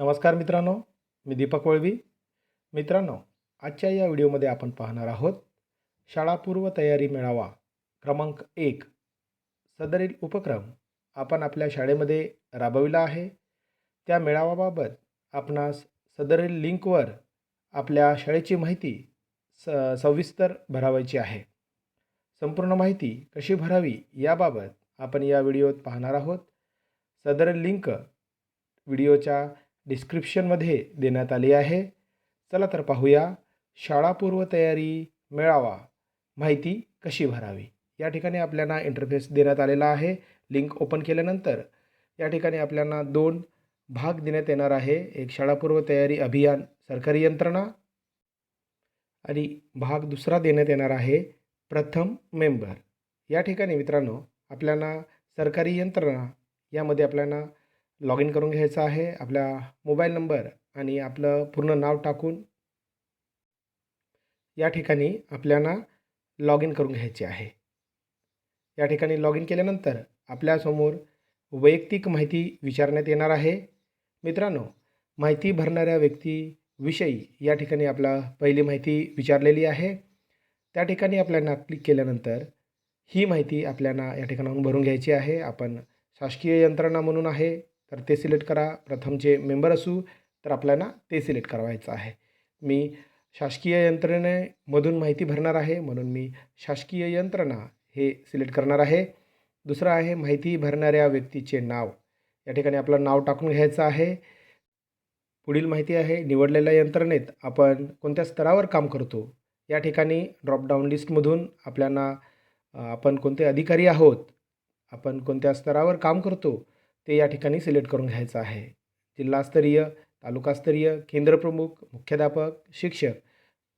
नमस्कार मित्रांनो मी दीपक वळवी. मित्रांनो आजच्या या व्हिडिओमध्ये आपण पाहणार आहोत शाळापूर्व तयारी मेळावा क्रमांक एक सदरील उपक्रम आपण आपल्या शाळेमध्ये राबविला आहे. त्या मेळाव्याबाबत आपणास सदरील लिंकवर आपल्या शाळेची माहिती स सविस्तर भरावायची आहे. संपूर्ण माहिती कशी भरावी याबाबत आपण या व्हिडिओत पाहणार आहोत. सदरील लिंक व्हिडिओच्या डिस्क्रिप्शनमध्ये देण्यात आली आहे. चला तर पाहूया. शाळापूर्व तयारी मेळावा. माहिती कशी भरावी? या ठिकाणी आपल्याला इंटरफेस देण्यात आलेला आहे. लिंक ओपन केल्यानंतर या ठिकाणी आपल्याला दोन भाग देण्यात येणार आहे. एक शाळापूर्व तयारी अभियान सरकारी यंत्रणा आणि भाग दुसरा देण्यात येणार आहे. प्रथम मेंबर या ठिकाणी मित्रांनो आपल्याला सरकारी यंत्रणा यामध्ये आपल्याला लॉग इन करून घ्यायचं आहे आपला मोबाईल नंबर आणि आपलं पूर्ण नाव टाकून या ठिकाणी आपल्याला लॉग इन करून घ्यायचे आहे. या ठिकाणी लॉग इन केल्यानंतर आपल्यासमोर वैयक्तिक माहिती विचारण्यात येणार आहे. मित्रांनो माहिती भरणाऱ्या व्यक्तीविषयी या ठिकाणी आपला पहिली माहिती विचारलेली आहे. त्या ठिकाणी आपल्याला क्लिक केल्यानंतर ही माहिती आपल्याला या ठिकाणाहून भरून घ्यायची आहे. आपण शासकीय यंत्रणा म्हणून आहे. तर ते सिलेक्ट करा. प्रथम जे मेंबर असू तर आपल्याला ते सिलेक्ट करावायचं आहे. मी शासकीय यंत्रणेमधून माहिती भरणार आहे म्हणून मी शासकीय यंत्रणा हे सिलेक्ट करणार आहे. दुसरं आहे माहिती भरणाऱ्या व्यक्तीचे नाव. या ठिकाणी आपलं नाव टाकून घ्यायचं आहे. पुढील माहिती आहे निवडलेल्या यंत्रणेत आपण कोणत्या स्तरावर काम करतो? या ठिकाणी ड्रॉपडाऊन लिस्टमधून आपल्याला आपण कोणते अधिकारी आहोत? आपण कोणत्या स्तरावर काम करतो? ते या ठिकाणी सिलेक्ट करून घ्यायचं आहे. जिल्हास्तरीय तालुकास्तरीय केंद्रप्रमुख मुख्याध्यापक शिक्षक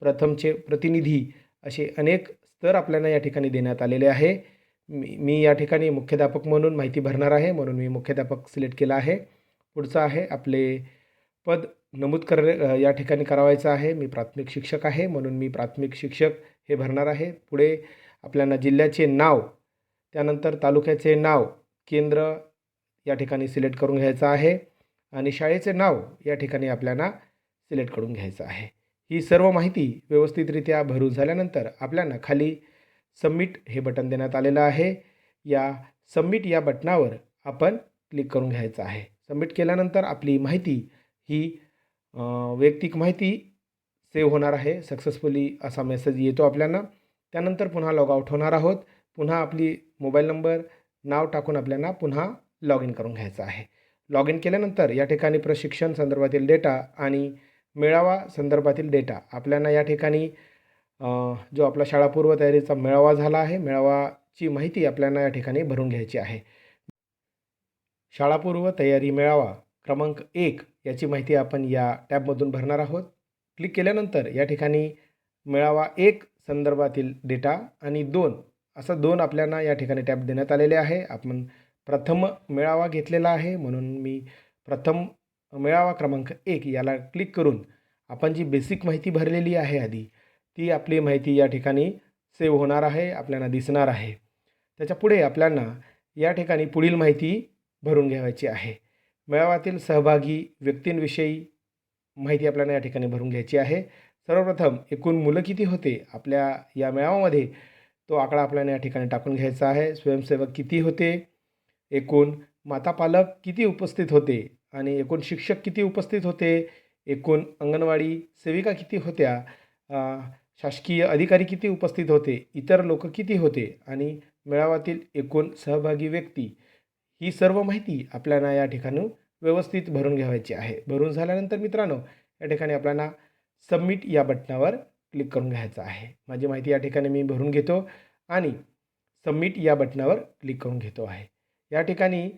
प्रथमचे प्रतिनिधी असे अनेक स्तर आपल्याला या ठिकाणी देण्यात आलेले आहे. मी मी या ठिकाणी मुख्याध्यापक म्हणून माहिती भरणार आहे म्हणून मी मुख्याध्यापक सिलेक्ट केला आहे. पुढचं आहे आपले पद नमूद कर या ठिकाणी करावायचं आहे. मी प्राथमिक शिक्षक आहे म्हणून मी प्राथमिक शिक्षक हे भरणार आहे. पुढे आपल्याला जिल्ह्याचे नाव त्यानंतर तालुक्याचे नाव केंद्र या ठिकाणी सिलेक्ट करून घ्यायचं आहे. आणि शाळेचे नाव या ठिकाणी आपल्याला सिलेक्ट करून घ्यायचं आहे. ही सर्व माहिती व्यवस्थितरित्या भरून झाल्यानंतर आपल्याला खाली सबमिट हे बटन देण्यात आलेलं आहे. या सबमिट या बटनावर आपण क्लिक करून घ्यायचं आहे. सबमिट केल्यानंतर आपली माहिती ही वैयक्तिक माहिती सेव्ह होणार आहे. सक्सेसफुली असा मेसेज येतो आपल्याला. त्यानंतर पुन्हा लॉग आउट होणार आहोत. पुन्हा आपली मोबाईल नंबर नाव टाकून आपल्याला पुन्हा लॉग इन करून घ्यायचं आहे. लॉग इन केल्यानंतर या ठिकाणी प्रशिक्षण संदर्भातील डेटा आणि मेळावा संदर्भातील डेटा आपल्याला या ठिकाणी जो आपला शाळापूर्व तयारीचा मेळावा झाला आहे मेळावाची माहिती आपल्याला या ठिकाणी भरून घ्यायची आहे. शाळापूर्व तयारी मेळावा क्रमांक एक याची माहिती आपण या टॅबमधून भरणार आहोत. क्लिक केल्यानंतर या ठिकाणी मेळावा एक संदर्भातील डेटा आणि दोन असं दोन आपल्याला या ठिकाणी टॅब देण्यात आलेले आहे. आपण प्रथम मेळावा घेतलेला आहे. म्हणून मी प्रथम मेळावा क्रमांक एक याला क्लिक करून आपण जी बेसिक माहिती भरलेली आहे आधी ती आपली माहिती या ठिकाणी सेव्ह होणार आहे आपल्याला दिसणार आहे. त्याच्या पुढे आपल्याला या ठिकाणी पुढील माहिती भरून घ्यायची आहे. मेळाव्यातील सहभागी व्यक्तींविषयी माहिती आपल्याला या ठिकाणी भरून घ्यायची आहे. सर्वप्रथम एकूण मुलं किती होते? आपल्या या मेळाव्यामध्ये तो आकडा आपल्याला या ठिकाणी टाकून घ्यायचा आहे. स्वयंसेवक किती होते? एकूण मातापालक किती उपस्थित होते आणि एकूण शिक्षक किती उपस्थित होते? एकूण अंगणवाडी सेविका किती होत्या? शासकीय अधिकारी किती उपस्थित होते? इतर लोक किती होते? आणि मेळाव्यातील एकूण सहभागी व्यक्ती ही सर्व माहिती आपल्याला या ठिकाणी व्यवस्थित भरून घ्यावायची आहे. भरून झाल्यानंतर मित्रांनो या ठिकाणी आपल्याला सबमिट या बटनावर क्लिक करून घ्यायचं आहे. माझी माहिती या ठिकाणी मी भरून घेतो आणि सबमिट या बटनावर क्लिक करून घेतो आहे. या ठिकाणी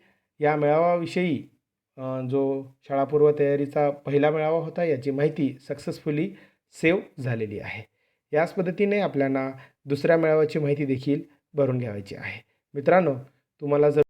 या मेळाव्याविषयी जो शाळापूर्व तयारीचा पहिला मेळावा होता याची माहिती सक्सेसफुली सेव्ह झालेली आहे. याच पद्धतीने आपल्याला दुसऱ्या मेळाव्याची माहिती देखील भरून घ्यावायची आहे. मित्रांनो तुम्हाला जर